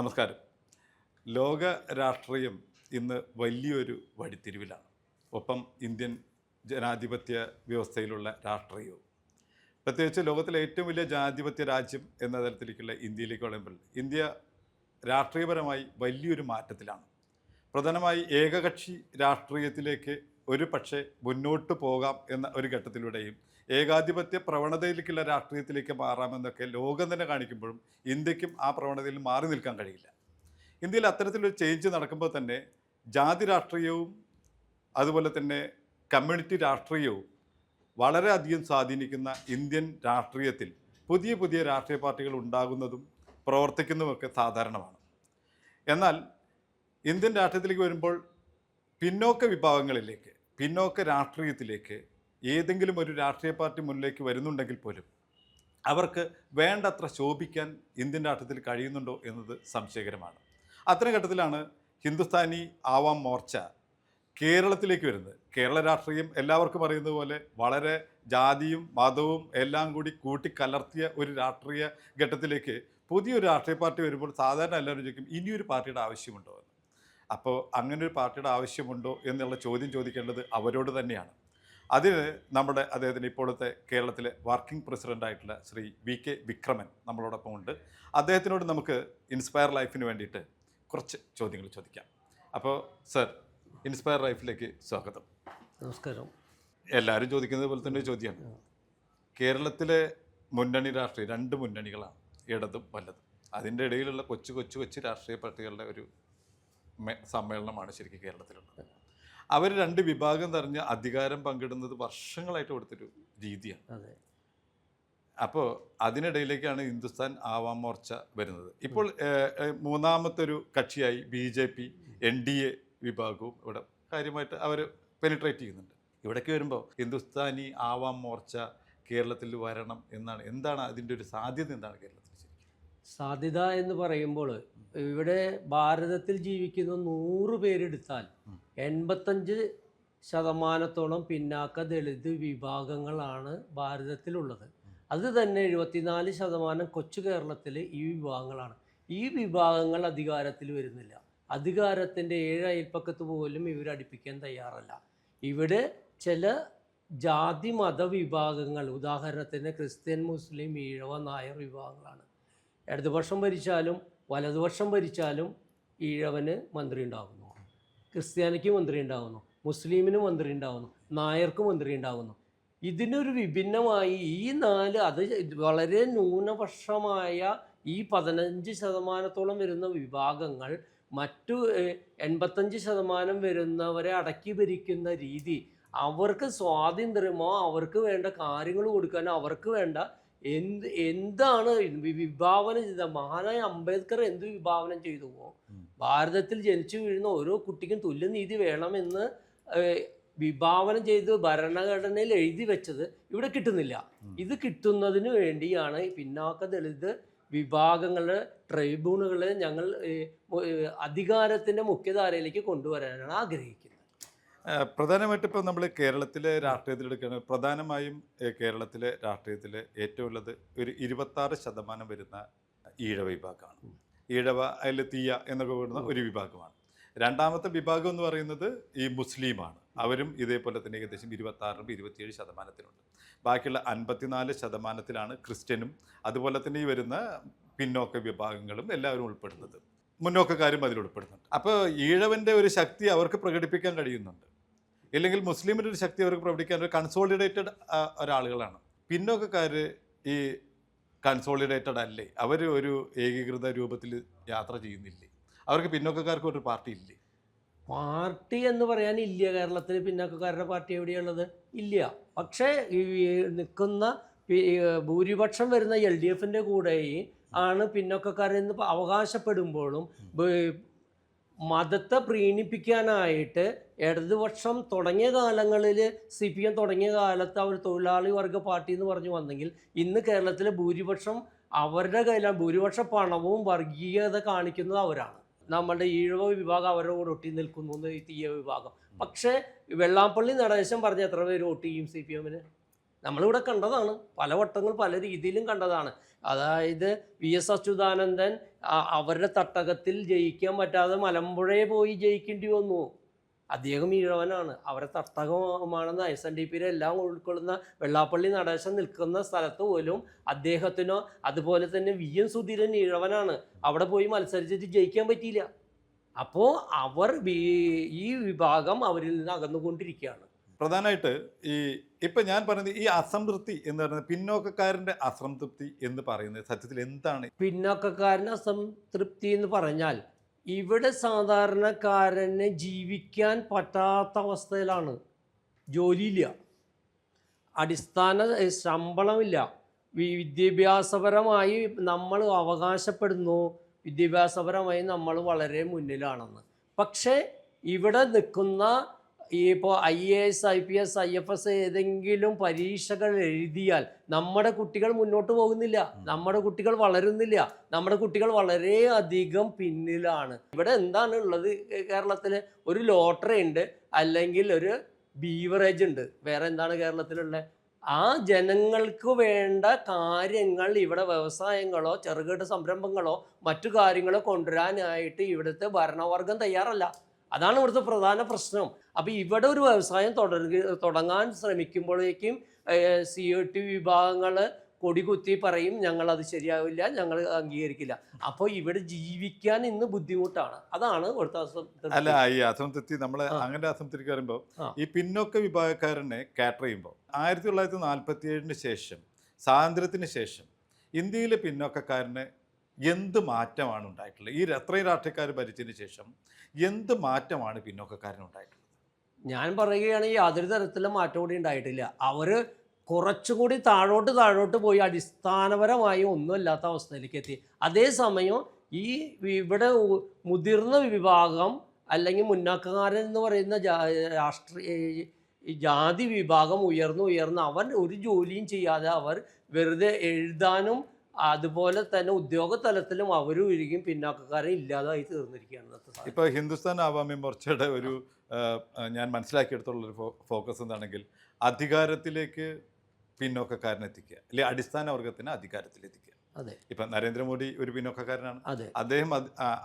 നമസ്കാരം. ലോക രാഷ്ട്രീയം ഇന്ന് വലിയൊരു വഴിത്തിരിവിലാണ്. ഒപ്പം ഇന്ത്യൻ ജനാധിപത്യ വ്യവസ്ഥയിലുള്ള രാഷ്ട്രീയവും. പ്രത്യേകിച്ച് ലോകത്തിലെ ഏറ്റവും വലിയ ജനാധിപത്യ രാജ്യം എന്ന തരത്തിലേക്കുള്ള ഇന്ത്യയിലേക്ക് വരുമ്പോൾ ഇന്ത്യ രാഷ്ട്രീയപരമായി വലിയൊരു മാറ്റത്തിലാണ്. പ്രധാനമായി ഏകകക്ഷി രാഷ്ട്രീയത്തിലേക്ക് ഒരു പക്ഷേ മുന്നോട്ട് പോകാം എന്ന ഒരു ഘട്ടത്തിലൂടെയും ഏകാധിപത്യ പ്രവണതയിലേക്കുള്ള രാഷ്ട്രീയത്തിലേക്ക് മാറാമെന്നൊക്കെ ലോകം തന്നെ കാണിക്കുമ്പോഴും ഇന്ത്യക്കും ആ പ്രവണതയിൽ മാറി നിൽക്കാൻ കഴിയില്ല. ഇന്ത്യയിൽ അത്തരത്തിലൊരു ചേഞ്ച് നടക്കുമ്പോൾ തന്നെ ജാതി രാഷ്ട്രീയവും അതുപോലെ തന്നെ കമ്മ്യൂണിറ്റി രാഷ്ട്രീയവും വളരെയധികം സ്വാധീനിക്കുന്ന ഇന്ത്യൻ രാഷ്ട്രീയത്തിൽ പുതിയ പുതിയ രാഷ്ട്രീയ പാർട്ടികൾ ഉണ്ടാകുന്നതും പ്രവർത്തിക്കുന്നതുമൊക്കെ സാധാരണമാണ്. എന്നാൽ ഇന്ത്യൻ രാഷ്ട്രീയത്തിലേക്ക് വരുമ്പോൾ പിന്നോക്ക വിഭാഗങ്ങളിലേക്ക് പിന്നോക്ക രാഷ്ട്രീയത്തിലേക്ക് ഏതെങ്കിലും ഒരു രാഷ്ട്രീയ പാർട്ടി മുന്നിലേക്ക് വരുന്നുണ്ടെങ്കിൽ പോലും അവർക്ക് വേണ്ടത്ര ശോഭിക്കാൻ ഇന്ത്യൻ രാഷ്ട്രത്തിൽ കഴിയുന്നുണ്ടോ എന്നത് സംശയകരമാണ്. അത്തരം ഘട്ടത്തിലാണ് ഹിന്ദുസ്ഥാനി ആവാം മോർച്ച കേരളത്തിലേക്ക് വരുന്നത്. കേരള രാഷ്ട്രീയം എല്ലാവർക്കും അറിയുന്നത് പോലെ വളരെ ജാതിയും മതവും എല്ലാം കൂടി കൂട്ടിക്കലർത്തിയ ഒരു രാഷ്ട്രീയ ഘട്ടത്തിലേക്ക് പുതിയൊരു രാഷ്ട്രീയ പാർട്ടി വരുമ്പോൾ സാധാരണ എല്ലാവരും ചോദിക്കും ഇനിയൊരു പാർട്ടിയുടെ ആവശ്യമുണ്ടോ? എന്ന്. അപ്പോൾ അങ്ങനെ ഒരു പാർട്ടിയുടെ ആവശ്യമുണ്ടോ എന്നുള്ള ചോദ്യം ചോദിക്കേണ്ടത് അവരോട് തന്നെയാണ്. അതിന് നമ്മുടെ അദ്ദേഹത്തിന് ഇപ്പോഴത്തെ കേരളത്തിലെ വർക്കിംഗ് പ്രസിഡന്റായിട്ടുള്ള ശ്രീ വി കെ വിക്രമൻ നമ്മളോടൊപ്പം ഉണ്ട്. അദ്ദേഹത്തിനോട് നമുക്ക് ഇൻസ്പയർ ലൈഫിന് വേണ്ടിയിട്ട് കുറച്ച് ചോദ്യങ്ങൾ ചോദിക്കാം. അപ്പോൾ സർ ഇൻസ്പയർ ലൈഫിലേക്ക് സ്വാഗതം. നമസ്കാരം. എല്ലാവരും ചോദിക്കുന്നത് പോലെ തന്നെ ചോദ്യമാണ്. കേരളത്തിലെ മുന്നണി രാഷ്ട്രീയം രണ്ട് മുന്നണികളാണ് ഇടതും വലതും. അതിന്റെ ഇടയിലുള്ള കൊച്ചു കൊച്ചു കൊച്ചു രാഷ്ട്രീയ പാർട്ടികളുടെ ഒരു സമ്മേളനമാണ് ശരിക്കും കേരളത്തിലുള്ളത്. അവർ രണ്ട് വിഭാഗം തെരഞ്ഞ് അധികാരം പങ്കിടുന്നത് വർഷങ്ങളായിട്ട് കൊടുത്തൊരു രീതിയാണ്. അതെ. അപ്പോൾ അതിനിടയിലേക്കാണ് ഹിന്ദുസ്ഥാൻ ആവാം മോർച്ച വരുന്നത്. ഇപ്പോൾ മൂന്നാമത്തെ ഒരു കക്ഷിയായി B J P N D A വിഭാഗവും ഇവിടെ കാര്യമായിട്ട് അവർ പെനിട്രേറ്റ് ചെയ്യുന്നുണ്ട്. ഇവിടേക്ക് വരുമ്പോൾ ഹിന്ദുസ്ഥാനി ആവാം മോർച്ച കേരളത്തിൽ വരണം എന്നാണ്. എന്താണ് അതിന്റെ ഒരു സാധ്യത എന്താണ് കേരളത്തിൽ സാധ്യത എന്ന് പറയുമ്പോൾ ഇവിടെ ഭാരതത്തിൽ ജീവിക്കുന്ന നൂറ് പേരെടുത്താൽ എൺപത്തഞ്ച് ശതമാനത്തോളം പിന്നാക്ക ദളിത് വിഭാഗങ്ങളാണ് ഭാരതത്തിലുള്ളത്. അത് തന്നെ എഴുപത്തിനാല് ശതമാനം കൊച്ചു കേരളത്തിൽ ഈ വിഭാഗങ്ങളാണ്. ഈ വിഭാഗങ്ങൾ അധികാരത്തിൽ വരുന്നില്ല. അധികാരത്തിന്റെ ഏഴ് അയൽപ്പക്കത്ത് പോലും ഇവരടിപ്പിക്കാൻ തയ്യാറല്ല. ഇവിടെ ചില ജാതി മത വിഭാഗങ്ങൾ ഉദാഹരണത്തിന് ക്രിസ്ത്യൻ മുസ്ലിം ഈഴവ നായർ വിഭാഗങ്ങളാണ്. ഇടതുപക്ഷം ഭരിച്ചാലും വലതുപക്ഷം ഭരിച്ചാലും ഈഴവന് മന്ത്രി ഉണ്ടാകുന്നു. ക്രിസ്ത്യാനിക്ക് മന്ത്രി ഉണ്ടാകുന്നു മുസ്ലിമിന് മന്ത്രി ഉണ്ടാകുന്നു നായർക്ക് മന്ത്രി ഉണ്ടാകുന്നു ഇതിനൊരു വിഭിന്നമായി ഈ നാല് അത് വളരെ ന്യൂനപക്ഷമായ ഈ പതിനഞ്ച് ശതമാനത്തോളം വരുന്ന വിഭാഗങ്ങൾ മറ്റു എൺപത്തഞ്ച് ശതമാനം വരുന്നവരെ അടക്കി ഭരിക്കുന്ന രീതി അവർക്ക് സ്വാതന്ത്ര്യമോ അവർക്ക് വേണ്ട കാര്യങ്ങൾ കൊടുക്കാനോ അവർക്ക് വേണ്ട എന്ത് എന്താണ് വിഭാവനം ചെയ്ത മഹാനായ അംബേദ്കർ എന്ത് വിഭാവനം ചെയ്തുവോ. ഭാരതത്തിൽ ജനിച്ചു വീഴുന്ന ഓരോ കുട്ടിക്കും തുല്യനീതി വേണമെന്ന് വിഭാവനം ചെയ്ത് ഭരണഘടനയിൽ എഴുതി വെച്ചത് ഇവിടെ കിട്ടുന്നില്ല. ഇത് കിട്ടുന്നതിന് വേണ്ടിയാണ് പിന്നാക്ക ദളിത് വിഭാഗങ്ങളെ ട്രൈബ്യൂണുകളെ ഞങ്ങൾ അധികാരത്തിന്റെ മുഖ്യധാരയിലേക്ക് കൊണ്ടുവരാനാണ് ആഗ്രഹിക്കുന്നത്. പ്രധാനമായിട്ട് ഇപ്പോൾ നമ്മൾ കേരളത്തിലെ രാഷ്ട്രീയത്തിൽ എടുക്കുകയാണ്. പ്രധാനമായും കേരളത്തിലെ രാഷ്ട്രീയത്തിലെ ഏറ്റവും ഉള്ളത് ഒരു ഇരുപത്താറ് ശതമാനം വരുന്ന ഈഴവ വിഭാഗമാണ്. ഈഴവ അതിൽ തീയ എന്നൊക്കെ പറയുന്ന ഒരു വിഭാഗമാണ്. രണ്ടാമത്തെ വിഭാഗം എന്ന് പറയുന്നത് ഈ മുസ്ലിമാണ്. അവരും ഇതേപോലെ തന്നെ ഏകദേശം ഇരുപത്താറിനും ഇരുപത്തിയേഴ് ശതമാനത്തിനുണ്ട് ബാക്കിയുള്ള അൻപത്തിനാല് ശതമാനത്തിലാണ് ക്രിസ്ത്യനും അതുപോലെ തന്നെ ഈ വരുന്ന പിന്നോക്ക വിഭാഗങ്ങളും എല്ലാവരും ഉൾപ്പെടുന്നത്. മുന്നോക്കക്കാരും അതിൽ ഉൾപ്പെടുന്നുണ്ട്. അപ്പോൾ ഈഴവന്റെ ഒരു ശക്തി അവർക്ക് പ്രകടിപ്പിക്കാൻ കഴിയുന്നുണ്ട്. ഇല്ലെങ്കിൽ മുസ്ലിമിന്റെ ഒരു ശക്തി അവർക്ക് പ്രകടിപ്പിക്കാൻ ഒരു കൺസോളിഡേറ്റഡ് ഒരാളുകളാണ്. പിന്നോക്കക്കാർ ഈ കൺസോളിഡേറ്റഡ് അല്ലേ? അവർ ഒരു ഏകീകൃത രൂപത്തിൽ യാത്ര ചെയ്യുന്നില്ലേ? അവർക്ക് പിന്നോക്കക്കാർക്ക് ഒരു പാർട്ടി ഇല്ലേ? പാർട്ടി എന്ന് പറയാൻ ഇല്ല. കേരളത്തിൽ പിന്നോക്കക്കാരുടെ പാർട്ടി എവിടെയുള്ളത്? ഇല്ല. പക്ഷേ ഈ നിൽക്കുന്ന ഭൂരിപക്ഷം വരുന്ന എൽ ഡി എഫിന്റെ കൂടെ ആണ് പിന്നോക്കക്കാരെന്ന് അവകാശപ്പെടുമ്പോഴും മതത്തെ പ്രീണിപ്പിക്കാനായിട്ട് ഇടതുപക്ഷം തുടങ്ങിയ കാലങ്ങളിൽ സി പി എം തുടങ്ങിയ കാലത്ത് അവർ തൊഴിലാളി വർഗ പാർട്ടി എന്ന് പറഞ്ഞു വന്നെങ്കിൽ ഇന്ന് കേരളത്തിലെ ഭൂരിപക്ഷം അവരുടെ കയ്യിലാണ് ഭൂരിപക്ഷ പണവും വർഗീയത കാണിക്കുന്നത് അവരാണ്. നമ്മളുടെ ഈഴവ വിഭാഗം അവരുടെ കൂടെ ഒട്ടി നിൽക്കുന്നു തീയ വിഭാഗം. പക്ഷേ വെള്ളാപ്പള്ളി നടേശൻ പറഞ്ഞ എത്ര പേര് വോട്ട് ചെയ്യും സി പി എമ്മിന്? നമ്മളിവിടെ കണ്ടതാണ്. പല വട്ടങ്ങൾ പല രീതിയിലും കണ്ടതാണ്. അതായത് വി എസ് അച്യുതാനന്ദൻ അവരുടെ തട്ടകത്തിൽ ജയിക്കാൻ പറ്റാതെ മലമ്പുഴയെ പോയി ജയിക്കേണ്ടി വന്നു. അദ്ദേഹം ഈഴവനാണ്. അവരെ തട്ടകമാണെന്ന് എസ് എൻ ഡി പിയിലെ എല്ലാം ഉൾക്കൊള്ളുന്ന വെള്ളാപ്പള്ളി നടേശൻ നിൽക്കുന്ന സ്ഥലത്ത് പോലും അദ്ദേഹത്തിനോ അതുപോലെ തന്നെ വി എൻ സുധീരൻ ഈഴവനാണ്. അവിടെ പോയി മത്സരിച്ചിട്ട് ജയിക്കാൻ പറ്റിയില്ല. അപ്പോൾ അവർ ഈ വിഭാഗം അവരിൽ നിന്ന് അകന്നുകൊണ്ടിരിക്കുകയാണ്. പ്രധാനമായിട്ട് ഈ ഇപ്പം ഞാൻ പറയുന്നത് ഈ അസംതൃപ്തി എന്ന് പറയുന്നത് പിന്നോക്കക്കാരന്റെ അസംതൃപ്തി എന്ന് പറയുന്നത് സത്യത്തിൽ എന്താണ്? പിന്നോക്കക്കാരന്റെ അസംതൃപ്തി എന്ന് പറഞ്ഞാൽ ഇവിടെ സാധാരണക്കാരന് ജീവിക്കാൻ പറ്റാത്ത അവസ്ഥയിലാണ്. ജോലിയില്ല. അടിസ്ഥാന ശമ്പളമില്ല. വിദ്യാഭ്യാസപരമായി നമ്മൾ അവകാശപ്പെടുന്നു. വിദ്യാഭ്യാസപരമായി നമ്മൾ വളരെ മുന്നിലാണെന്ന്. പക്ഷേ ഇവിടെ നിൽക്കുന്ന ഈ ഇപ്പോൾ I A S I P S I F S ഏതെങ്കിലും പരീക്ഷകൾ എഴുതിയാൽ നമ്മുടെ കുട്ടികൾ മുന്നോട്ട് പോകുന്നില്ല. നമ്മുടെ കുട്ടികൾ വളരുന്നില്ല. നമ്മുടെ കുട്ടികൾ വളരെ അധികം പിന്നിലാണ്. ഇവിടെ എന്താണ് ഉള്ളത്? കേരളത്തിൽ ഒരു ലോട്ടറി ഉണ്ട് അല്ലെങ്കിൽ ഒരു ബീവറേജ് ഉണ്ട്. വേറെ എന്താണ് കേരളത്തിലുള്ള ആ ജനങ്ങൾക്ക് വേണ്ട കാര്യങ്ങൾ ഇവിടെ വ്യവസായങ്ങളോ ചെറുകിട സംരംഭങ്ങളോ മറ്റു കാര്യങ്ങളോ കൊണ്ടുവരാനായിട്ട് ഇവിടുത്തെ ഭരണവർഗം തയ്യാറല്ല. അതാണ് ഇവിടുത്തെ പ്രധാന പ്രശ്നം അപ്പോൾ ഇവിടെ ഒരു വ്യവസായം തുടരുക തുടങ്ങാൻ ശ്രമിക്കുമ്പോഴേക്കും സി ഒ ടി വിഭാഗങ്ങൾ കൊടികുത്തി പറയും ഞങ്ങളത് ശരിയാവില്ല ഞങ്ങൾ അംഗീകരിക്കില്ല അപ്പോൾ ഇവിടെ ജീവിക്കാൻ ഇന്ന് ബുദ്ധിമുട്ടാണ് അതാണ് ഇവിടുത്തെ. അല്ല ഈ അസംതൃപ്തി നമ്മൾ. അങ്ങനെ അസംതൃപ്തി വരുമ്പോൾ. ഈ പിന്നോക്ക വിഭാഗക്കാരനെ കാറ്റർ ചെയ്യുമ്പോൾ ആയിരത്തി തൊള്ളായിരത്തി നാൽപ്പത്തി ഏഴിന് ശേഷം സ്വാതന്ത്ര്യത്തിന് ശേഷം ഇന്ത്യയിലെ പിന്നോക്കക്കാരന് എന്ത് മാറ്റമാണ് ഉണ്ടായിട്ടുള്ളത്? ഈ അത്രയും രാഷ്ട്രീയക്കാർ ഭരിച്ചതിന് ശേഷം എന്ത് മാറ്റമാണ് പിന്നോക്കക്കാരനുണ്ടായിട്ടുള്ളത്? ഞാൻ പറയുകയാണെങ്കിൽ യാതൊരു തരത്തിലും മാറ്റം കൂടി ഉണ്ടായിട്ടില്ല. അവർ കുറച്ചുകൂടി താഴോട്ട് താഴോട്ട് പോയി അടിസ്ഥാനപരമായി ഒന്നുമില്ലാത്ത അവസ്ഥയിലേക്ക് എത്തി. അതേസമയം ഈ ഇവിടെ മുതിർന്ന വിഭാഗം അല്ലെങ്കിൽ മുന്നാക്കക്കാരൻ എന്ന് പറയുന്ന രാഷ്ട്രീയ ജാതി വിഭാഗം ഉയർന്നു ഉയർന്ന് അവർ ഒരു ജോലിയും ചെയ്യാതെ അവർ വെറുതെ എഴുതാനും അതുപോലെ തന്നെ ഉദ്യോഗ തലത്തിലും അവരും ഇരിക്കും പിന്നാക്കക്കാരെ ഇല്ലാതായി തീർന്നിരിക്കുകയാണ് ഇന്നത്തെ. ഇപ്പോൾ ഹിന്ദുസ്ഥാൻ ആവാമി മോർച്ചയുടെ ഒരു ഞാൻ മനസ്സിലാക്കിയെടുത്തുള്ളൊരു ഒരു ഫോക്കസ് എന്താണെങ്കിൽ അധികാരത്തിലേക്ക് പിന്നോക്കക്കാരനെത്തിക്കുക അല്ലെങ്കിൽ അടിസ്ഥാന വർഗത്തിന് അധികാരത്തിലെത്തിക്കുക അതെ. ഇപ്പം നരേന്ദ്രമോദി ഒരു പിന്നോക്കക്കാരനാണ്. അതെ. അദ്ദേഹം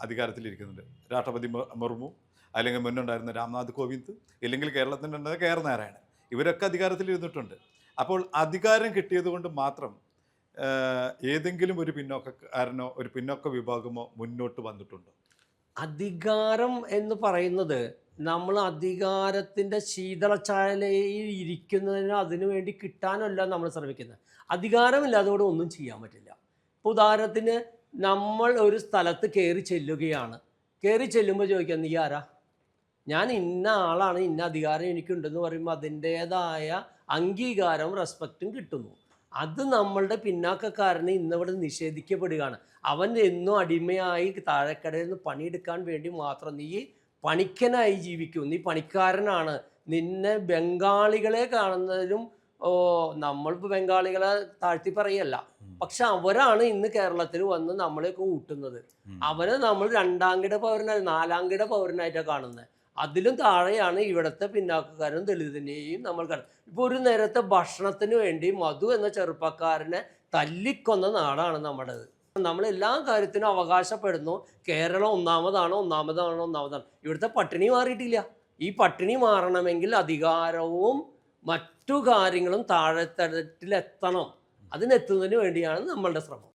അധികാരത്തിലിരിക്കുന്നുണ്ട് രാഷ്ട്രപതി മുർമു അല്ലെങ്കിൽ മുന്നുണ്ടായിരുന്ന രാംനാഥ് കോവിന്ദ് ഇല്ലെങ്കിൽ കേരളത്തിന്റെ ഉണ്ടായിരുന്ന കെ ആർ നാരായണൻ. ഇവരൊക്കെ അധികാരത്തിലിരുന്നിട്ടുണ്ട് അപ്പോൾ അധികാരം കിട്ടിയത് കൊണ്ട് മാത്രം ഏതെങ്കിലും ഒരു പിന്നോക്കക്കാരനോ ഒരു പിന്നോക്ക വിഭാഗമോ മുന്നോട്ട് വന്നിട്ടുണ്ടോ? അധികാരം എന്ന് പറയുന്നത് നമ്മൾ അധികാരത്തിന്റെ ശീതളച്ചാലയിൽ ഇരിക്കുന്നതിന് അതിനു വേണ്ടി കിട്ടാനല്ല നമ്മൾ ശ്രമിക്കുന്നത്. അധികാരമില്ലാതോടെ ഒന്നും ചെയ്യാൻ പറ്റില്ല. ഇപ്പോൾ ഉദാഹരണത്തിന് നമ്മൾ ഒരു സ്ഥലത്ത് കയറി ചെല്ലുകയാണ്. കയറി ചെല്ലുമ്പോൾ ചോദിക്കാം നീ ആരാ? ഞാൻ ഇന്ന ആളാണ് ഇന്ന അധികാരം എനിക്കുണ്ടെന്ന് പറയുമ്പോൾ അതിന്റേതായ അംഗീകാരവും റെസ്പെക്റ്റും കിട്ടുന്നു. അത് നമ്മളുടെ പിന്നാക്കക്കാരന് ഇന്നിവിടെ നിഷേധിക്കപ്പെടുകയാണ്. അവൻ എന്നും അടിമയായി താഴെക്കടയിൽ നിന്ന് പണിയെടുക്കാൻ വേണ്ടി മാത്രം നീ പണിക്കനായി ജീവിക്കൂ. നീ പണിക്കാരനാണ്. നിന്നെ ബംഗാളികളെ കാണുന്നതിലും ഓ നമ്മളിപ്പോൾ ബംഗാളികളെ താഴ്ത്തി പറയല്ല. പക്ഷെ അവരാണ് ഇന്ന് കേരളത്തിൽ വന്ന് നമ്മളെയൊക്കെ ഊട്ടുന്നത്. അവരെ നമ്മൾ രണ്ടാം കിട പൗരനായി നാലാം കിട പൗരനായിട്ടാണ് കാണുന്നത്. അതിലും താഴെയാണ് ഇവിടുത്തെ പിന്നാക്കക്കാരും ദളിതനെയും നമ്മൾ കണ്ടത്. ഇപ്പോൾ ഒരു നേരത്തെ ഭക്ഷണത്തിന് വേണ്ടി മധു എന്ന ചെറുപ്പക്കാരനെ തല്ലിക്കൊന്ന നാടാണ് നമ്മുടേത്. നമ്മൾ എല്ലാ കാര്യത്തിനും അവകാശപ്പെടുന്നു. കേരളം ഒന്നാമതാണ് ഒന്നാമതാണ് ഒന്നാമതാണ്? ഇവിടുത്തെ പട്ടിണി മാറിയിട്ടില്ല. ഈ പട്ടിണി മാറണമെങ്കിൽ അധികാരവും മറ്റു കാര്യങ്ങളും താഴെത്തട്ടിലെത്തണം അതിനെത്തുന്നതിന് വേണ്ടിയാണ് നമ്മളുടെ ശ്രമം.